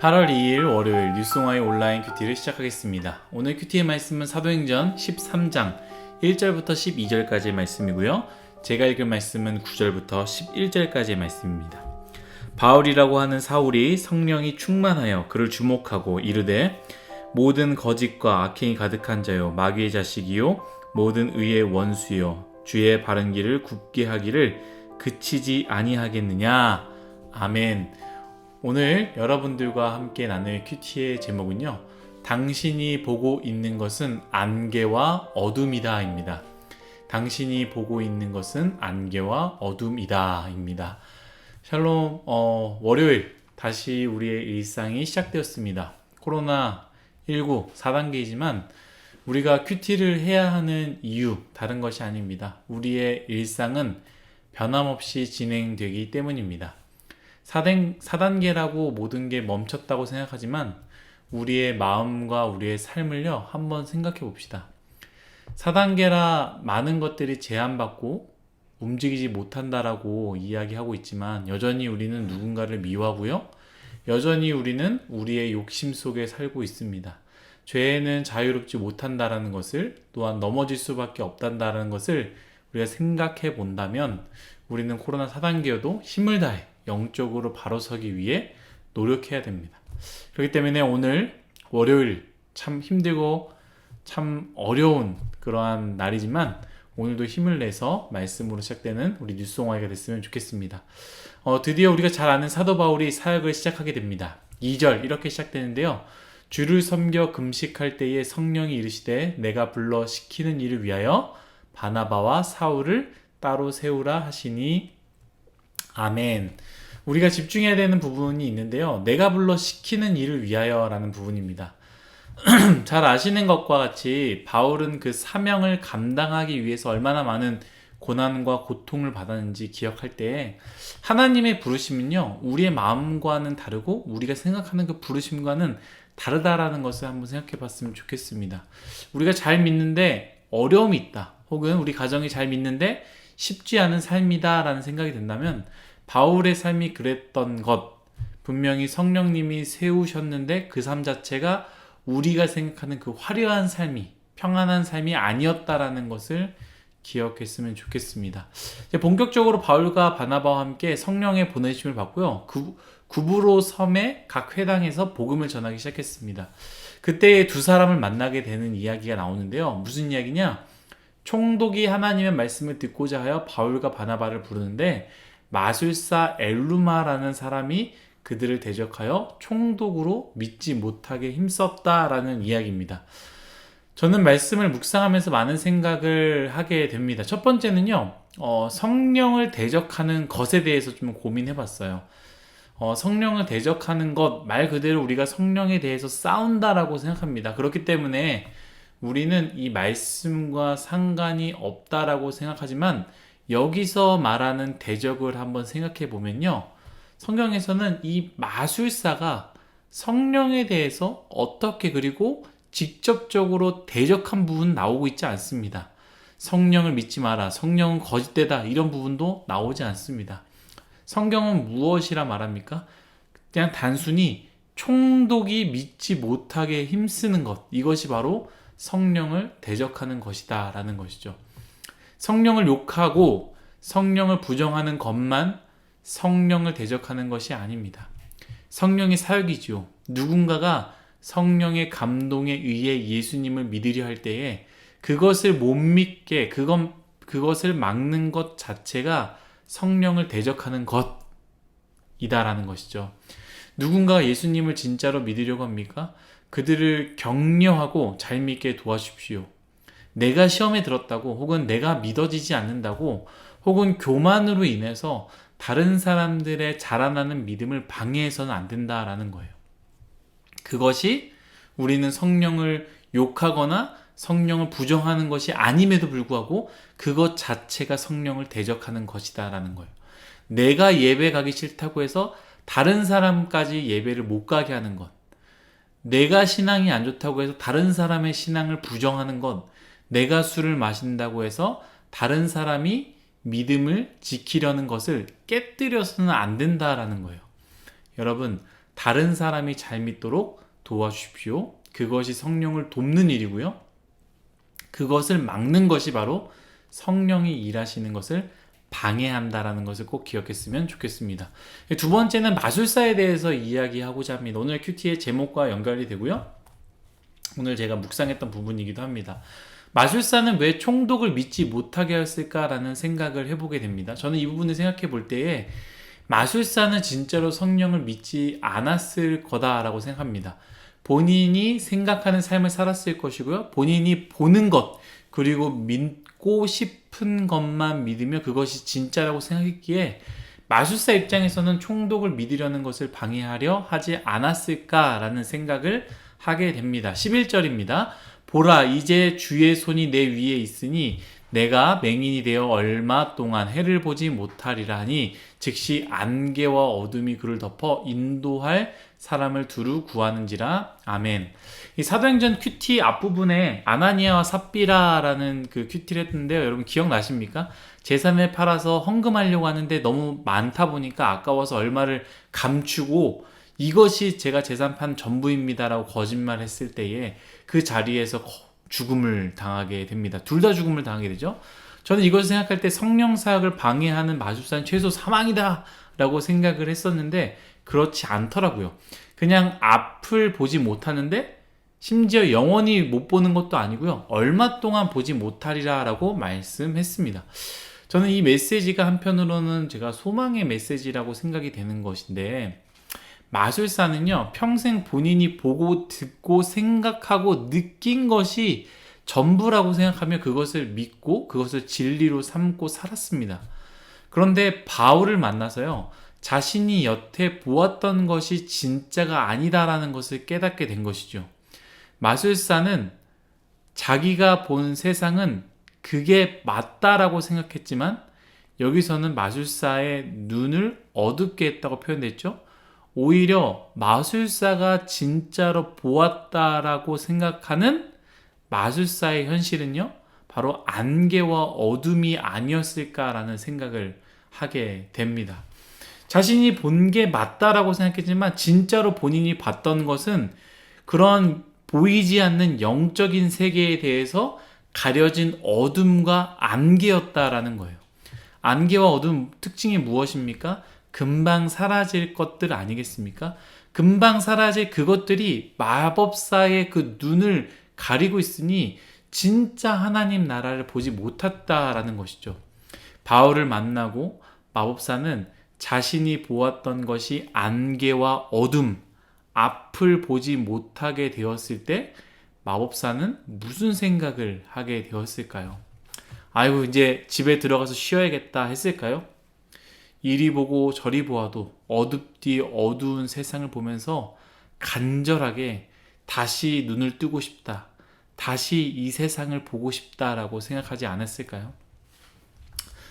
8월 2일 월요일 뉴스와의 온라인 큐티를 시작하겠습니다. 오늘 큐티의 말씀은 사도행전 13장 1절부터 12절까지의 말씀이고요. 제가 읽을 말씀은 9절부터 11절까지의 말씀입니다. 바울이라고 하는 사울이 성령이 충만하여 그를 주목하고 이르되 모든 거짓과 악행이 가득한 자요 마귀의 자식이요 모든 의의 원수요 주의 바른 길을 굽게 하기를 그치지 아니하겠느냐 아멘. 오늘 여러분들과 함께 나눌 큐티의 제목은요. 당신이 보고 있는 것은 안개와 어둠이다입니다. 당신이 보고 있는 것은 안개와 어둠이다입니다. 샬롬, 어, 월요일 다시 우리의 일상이 시작되었습니다. 코로나 19 4단계이지만 우리가 큐티를 해야 하는 이유 다른 것이 아닙니다. 우리의 일상은 변함없이 진행되기 때문입니다. 4단, 4단계라고 모든 게 멈췄다고 생각하지만 우리의 마음과 우리의 삶을요, 한번 생각해 봅시다. 4단계라 많은 것들이 제한받고 움직이지 못한다라고 이야기하고 있지만 여전히 우리는 누군가를 미워하고요. 여전히 우리는 우리의 욕심 속에 살고 있습니다. 죄에는 자유롭지 못한다라는 것을 또한 넘어질 수밖에 없단다라는 것을 우리가 생각해 본다면 우리는 코로나 4단계여도 힘을 다해 영적으로 바로 서기 위해 노력해야 됩니다. 그렇기 때문에 오늘 월요일 참 힘들고 참 어려운 그러한 날이지만 오늘도 힘을 내서 말씀으로 시작되는 우리 뉴스송화가 됐으면 좋겠습니다. 어, 드디어 우리가 잘 아는 사도 바울이 사역을 시작하게 됩니다. 2절 이렇게 시작되는데요. 주를 섬겨 금식할 때에 성령이 이르시되 내가 불러 시키는 일을 위하여 바나바와 사울을 따로 세우라 하시니 아멘. 우리가 집중해야 되는 부분이 있는데요. 내가 불러 시키는 일을 위하여라는 부분입니다. 잘 아시는 것과 같이 바울은 그 사명을 감당하기 위해서 얼마나 많은 고난과 고통을 받았는지 기억할 때 하나님의 부르심은요 우리의 마음과는 다르고 우리가 생각하는 그 부르심과는 다르다라는 것을 한번 생각해 봤으면 좋겠습니다. 우리가 잘 믿는데 어려움이 있다. 혹은 우리 가정이 잘 믿는데 쉽지 않은 삶이다라는 생각이 든다면 바울의 삶이 그랬던 것 분명히 성령님이 세우셨는데 그 삶 자체가 우리가 생각하는 그 화려한 삶이 평안한 삶이 아니었다라는 것을 기억했으면 좋겠습니다. 본격적으로 바울과 바나바와 함께 성령의 보내심을 받고요. 구, 구브로 섬의 각 회당에서 복음을 전하기 시작했습니다. 그때 두 사람을 만나게 되는 이야기가 나오는데요. 무슨 이야기냐? 총독이 하나님의 말씀을 듣고자 하여 바울과 바나바를 부르는데 마술사 엘루마라는 사람이 그들을 대적하여 총독으로 믿지 못하게 힘썼다라는 이야기입니다. 저는 말씀을 묵상하면서 많은 생각을 하게 됩니다. 첫 번째는요, 어, 성령을 대적하는 것에 대해서 좀 고민해 봤어요. 어, 성령을 대적하는 것, 말 그대로 우리가 성령에 대해서 싸운다라고 생각합니다. 그렇기 때문에 우리는 이 말씀과 상관이 없다라고 생각하지만 여기서 말하는 대적을 한번 생각해 보면요. 성경에서는 이 마술사가 성령에 대해서 어떻게 그리고 직접적으로 대적한 부분 나오고 있지 않습니다. 성령을 믿지 마라. 성령은 거짓되다. 이런 부분도 나오지 않습니다. 성경은 무엇이라 말합니까? 그냥 단순히 총독이 믿지 못하게 힘쓰는 것. 이것이 바로 성령을 대적하는 것이다. 라는 것이죠. 성령을 욕하고 성령을 부정하는 것만 성령을 대적하는 것이 아닙니다. 성령의 사역이지요. 누군가가 성령의 감동에 의해 예수님을 믿으려 할 때에 그것을 못 믿게 그것 그것을 막는 것 자체가 성령을 대적하는 것이다라는 것이죠. 누군가 예수님을 진짜로 믿으려고 합니까? 그들을 격려하고 잘 믿게 도와주십시오. 내가 시험에 들었다고 혹은 내가 믿어지지 않는다고 혹은 교만으로 인해서 다른 사람들의 자라나는 믿음을 방해해서는 안 된다라는 거예요. 그것이 우리는 성령을 욕하거나 성령을 부정하는 것이 아님에도 불구하고 그것 자체가 성령을 대적하는 것이다라는 거예요. 내가 예배 가기 싫다고 해서 다른 사람까지 예배를 못 가게 하는 것. 내가 신앙이 안 좋다고 해서 다른 사람의 신앙을 부정하는 것. 내가 술을 마신다고 해서 다른 사람이 믿음을 지키려는 것을 깨뜨려서는 안 된다라는 거예요. 여러분, 다른 사람이 잘 믿도록 도와주십시오. 그것이 성령을 돕는 일이고요. 그것을 막는 것이 바로 성령이 일하시는 것을 방해한다라는 것을 꼭 기억했으면 좋겠습니다. 두 번째는 마술사에 대해서 이야기하고자 합니다. 오늘 큐티의 제목과 연결이 되고요. 오늘 제가 묵상했던 부분이기도 합니다. 마술사는 왜 총독을 믿지 못하게 했을까라는 생각을 해보게 됩니다. 저는 이 부분을 생각해 볼 때에 마술사는 진짜로 성령을 믿지 않았을 거다라고 생각합니다. 본인이 생각하는 삶을 살았을 것이고요. 본인이 보는 것, 그리고 믿고 싶은 것만 믿으며 그것이 진짜라고 생각했기에 마술사 입장에서는 총독을 믿으려는 것을 방해하려 하지 않았을까라는 생각을 하게 됩니다. 11절입니다. 보라, 이제 주의 손이 내 위에 있으니 내가 맹인이 되어 얼마 동안 해를 보지 못하리라 하니 즉시 안개와 어둠이 그를 덮어 인도할 사람을 두루 구하는지라 아멘. 이 사도행전 큐티 앞부분에 아나니아와 삽비라라는 그 큐티를 했는데요. 여러분 기억나십니까? 재산을 팔아서 헌금하려고 하는데 너무 많다 보니까 아까워서 얼마를 감추고 이것이 제가 재산 판 전부입니다라고 거짓말 했을 때에 그 자리에서 죽음을 당하게 됩니다. 둘 다 죽음을 당하게 되죠. 저는 이것을 생각할 때 성령 사역을 방해하는 마술사는 최소 사망이다 라고 생각을 했었는데 그렇지 않더라고요. 그냥 앞을 보지 못하는데 심지어 영원히 못 보는 것도 아니고요. 얼마 동안 보지 못하리라 라고 말씀했습니다. 저는 이 메시지가 한편으로는 제가 소망의 메시지라고 생각이 되는 것인데 마술사는요, 평생 본인이 보고 듣고 생각하고 느낀 것이 전부라고 생각하며 그것을 믿고 그것을 진리로 삼고 살았습니다. 그런데 바울을 만나서요, 자신이 여태 보았던 것이 진짜가 아니다라는 것을 깨닫게 된 것이죠. 마술사는 자기가 본 세상은 그게 맞다라고 생각했지만 여기서는 마술사의 눈을 어둡게 했다고 표현됐죠. 오히려 마술사가 진짜로 보았다라고 생각하는 마술사의 현실은요, 바로 안개와 어둠이 아니었을까라는 생각을 하게 됩니다. 자신이 본 게 맞다라고 생각했지만 진짜로 본인이 봤던 것은 그런 보이지 않는 영적인 세계에 대해서 가려진 어둠과 안개였다라는 거예요. 안개와 어둠 특징이 무엇입니까? 금방 사라질 것들 아니겠습니까? 금방 사라질 그것들이 마법사의 그 눈을 가리고 있으니 진짜 하나님 나라를 보지 못했다라는 것이죠. 바울을 만나고 마법사는 자신이 보았던 것이 안개와 어둠, 앞을 보지 못하게 되었을 때 마법사는 무슨 생각을 하게 되었을까요? 아이고, 이제 집에 들어가서 쉬어야겠다 했을까요? 이리 보고 저리 보아도 어둡디 어두운 세상을 보면서 간절하게 다시 눈을 뜨고 싶다. 다시 이 세상을 보고 싶다라고 생각하지 않았을까요?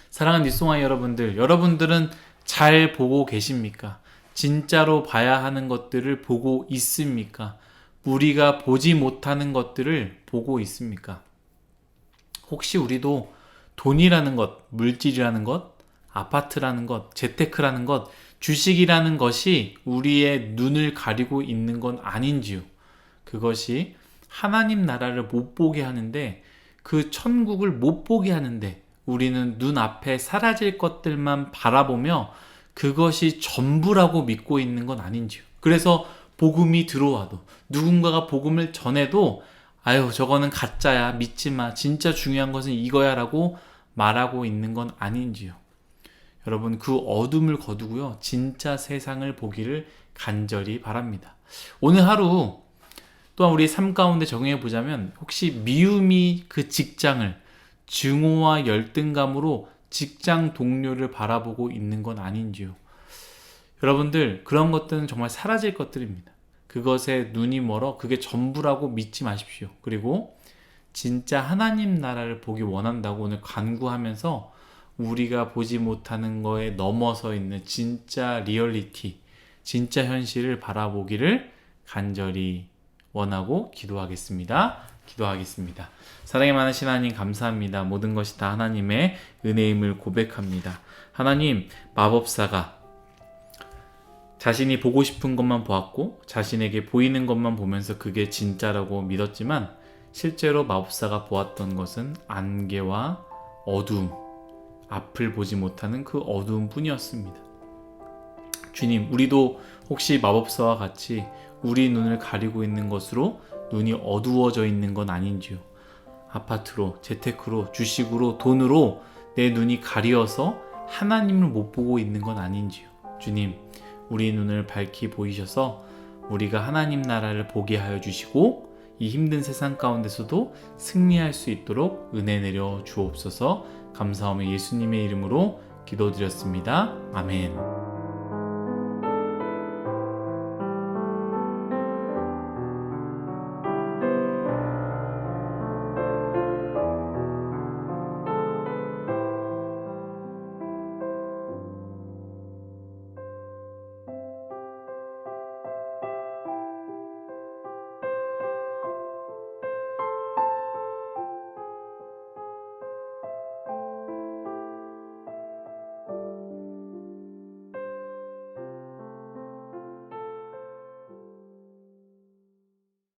사랑하는 니송아 여러분들, 여러분들은 잘 보고 계십니까? 진짜로 봐야 하는 것들을 보고 있습니까? 우리가 보지 못하는 것들을 보고 있습니까? 혹시 우리도 돈이라는 것, 물질이라는 것, 아파트라는 것, 재테크라는 것, 주식이라는 것이 우리의 눈을 가리고 있는 건 아닌지요. 그것이 하나님 나라를 못 보게 하는데 그 천국을 못 보게 하는데 우리는 눈앞에 사라질 것들만 바라보며 그것이 전부라고 믿고 있는 건 아닌지요. 그래서 복음이 들어와도 누군가가 복음을 전해도 아유 저거는 가짜야 믿지 마 진짜 중요한 것은 이거야라고 말하고 있는 건 아닌지요. 여러분 그 어둠을 거두고요. 진짜 세상을 보기를 간절히 바랍니다. 오늘 하루 또한 우리 삶 가운데 적용해 보자면 혹시 미움이 그 직장을 증오와 열등감으로 직장 동료를 바라보고 있는 건 아닌지요. 여러분들 그런 것들은 정말 사라질 것들입니다. 그것에 눈이 멀어 그게 전부라고 믿지 마십시오. 그리고 진짜 하나님 나라를 보기 원한다고 오늘 간구하면서 우리가 보지 못하는 거에 넘어서 있는 진짜 리얼리티, 진짜 현실을 바라보기를 간절히 원하고 기도하겠습니다. 기도하겠습니다. 사랑이 많으신 하나님 감사합니다. 모든 것이 다 하나님의 은혜임을 고백합니다. 하나님, 마법사가 자신이 보고 싶은 것만 보았고 자신에게 보이는 것만 보면서 그게 진짜라고 믿었지만 실제로 마법사가 보았던 것은 안개와 어두움, 앞을 보지 못하는 그 어두움 뿐이었습니다. 주님, 우리도 혹시 마법사와 같이 우리 눈을 가리고 있는 것으로 눈이 어두워져 있는 건 아닌지요? 아파트로, 재테크로, 주식으로, 돈으로 내 눈이 가리어서 하나님을 못 보고 있는 건 아닌지요? 주님, 우리 눈을 밝히 보이셔서 우리가 하나님 나라를 보게 하여 주시고 이 힘든 세상 가운데서도 승리할 수 있도록 은혜 내려 주옵소서 감사하며 예수님의 이름으로 기도드렸습니다. 아멘.